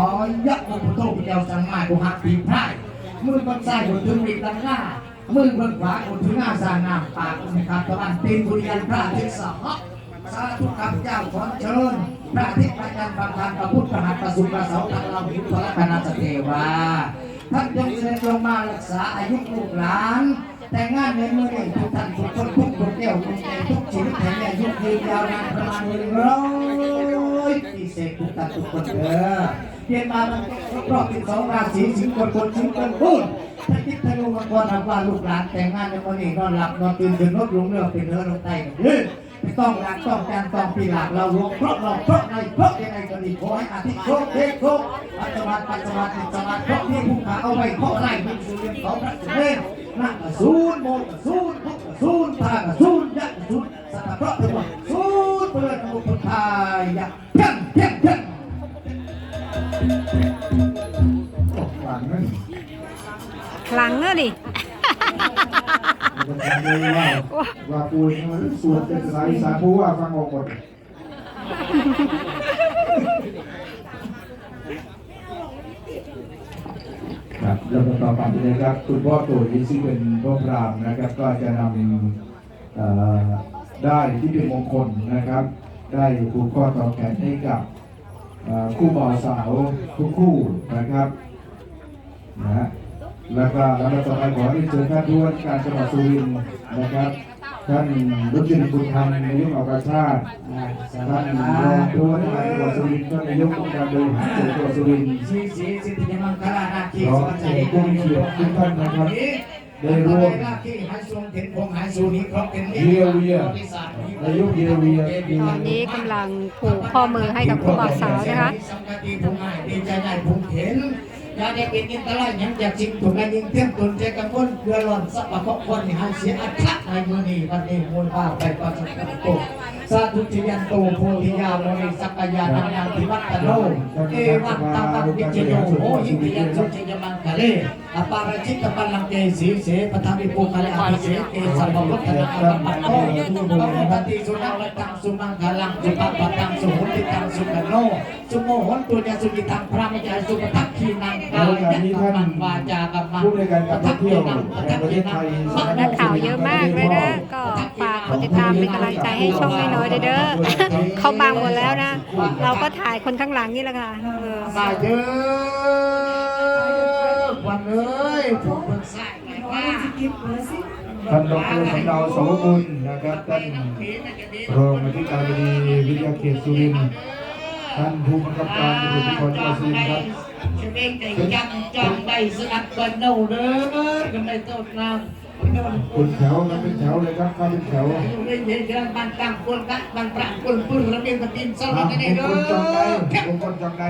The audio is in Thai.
ขอยะมุโตพระเจ้าสังมากุหักปีพายมือบิ้งซ้ายบนถึงริบลังหน้ามือบิ้งขวาบนถึงหน้าสางน้ำปากอุณคาตะวันตีนบุรียันพระทิตย์สหสาธุข้าพเจ้าขอเชิญพระทิตย์พระจันทร์พระพันพระพุทธหัตถสุขพระเสาร์พระเราหินพระคณะสเทวาท่านจงเสด็จลงมารักษาอายุลูกหลาน แต่งานในเมืองทุกท่านทุกคนทุกคนแก้วทุกใจทุกชีวิตแห่งอายุยืนยาวนานประมาณหนึ่งร้อยปีเศษทุกท่านทุกคนเด้อ เรียนมามันรอบที่สองราศีสิงห์คนคนสิงห์คนพูดถ้าคิดทะลุมังกรทำว่าลูกหลานแต่งงานในวันนี้นอนหลับนอนตื่นขึ้นรถลงเรือเป็นเนื้อลงใต้กันเด้อไม่ต้องรักต้องการต้องปีหลักเราลงเพราะเราเพราะในเพราะยังไงก็ดีขอให้อาทิตย์โชคเทโชคปัจจุบันปัจจุบันปัจจุบันเพราะที่ผู้ขาเอาไว้เพราะไรเป็นสุริยนของพระสุเมธนะกระสูนโมกระสูนพุกกระสูนตากระสูนยักษ์กระสูนสัตว์เพราะทั้งหมดสูนเปิดมุขคนไทยยักษ์ หลังอะนทำเลยว่าว่าปูนสวดเป็นภาษาอีสานผู้ว่าฟังออกหมดครับแล้วก็ต่อไปนะครับคุณพ่อตุ๋ยซึ่งเป็นพ่อพรามนะครับ ก็จะนำเอ่อได้ที่เป็นมงคลนะครับ ได้ผูกข้อต่อแขนให้กับเอ่อคู่บ่าวสาวทุกคู่นะครับนะฮะ แล้วก็ลำดับต่อไปขอที่เชิญท่านผู้ว่าราชการจังหวัดสุรินทร์นะครับ ท่านรุจินบุญธรรมนายกอบชาติท่านรองผู้ว่าราชการจังหวัดสุรินทร์ท่านนายกองค์การบริหารส่วนจังหวัดสุรินทร์สีสีสิทธิมังคลานาคีขอสวัสเชิดีญผู้มีเกียรติทุกท่านนะครับได้ร่วมหน้าที่หายสูงเห็นพงหายสูงนี้เพราะเป็นเยียวยานายกเยียวยาตอนนี้กำลังผูกข้อมือให้กับคู่บ่าวสาวนะคะสังกติผู้ง่า ยดีใจได้ผู้เห็นยาได้เป็นอินตรายยังอยากสิ่งถูกกันยิงเทียมตุนใจกังวลเดือหล่อนสับปะเคราะห์คนห้หายเสียอัตถะในมือนี้วันนี้มูลภาไปก่อนสัการะโต สาธุจิยันโตโพธิยาโมนิสักยานันยังทิวัตโนเอวัตตาปังวิจโยโหหิติยันสุจิยมังคะเลอปาราชิตปัลลังเกสีเสปทาวิปุคะเลอภิเสเกสัมภวัฒนาอัปปัตโตปะปฏิสุนังวัตังสุมังคะลังสุปปะตังสุหุติตังสุกโนสุโมหนตุญสุกิตังพระมิจายสุปทักขีนังกายยัตมังวาจากัมมังผู้ในการการท่องเที่ยวแห่งประเทศไทยนักข่าวเยอะมากเลยนะก็ ฝากกดติดตามเป็นกำลังใจให้ช่องน้อยๆด้วยเด้อเขาบังหมดแล้วนะ เราก็ถ่ายคนข้างหลังนี่แหละค่ะเออมาเยอะวันเอ้ยผมเพิ่งใส่ไปว่าท่านดรสำเนาสวบุญนะครับท่านรองอธิการบดีวิทยาเขตสุรินทร์ท่านผู้บังคับการตำรวจภูธรจังหวัดสุรินทร์ครับ ชีวิตใจยังจ้องได้สนับกันโน่เด้อกันได้ต้นน้ำโน่นเป็นแถวครับเป็นแถวเลยครับเข้าเป็นแถวอยู่ในเดือนบันตังคนกัดบันปรังคนปุ่นระเบียงกระตินสคลัรับบกันได้มงเด้คลจองใดอมงคลจองใด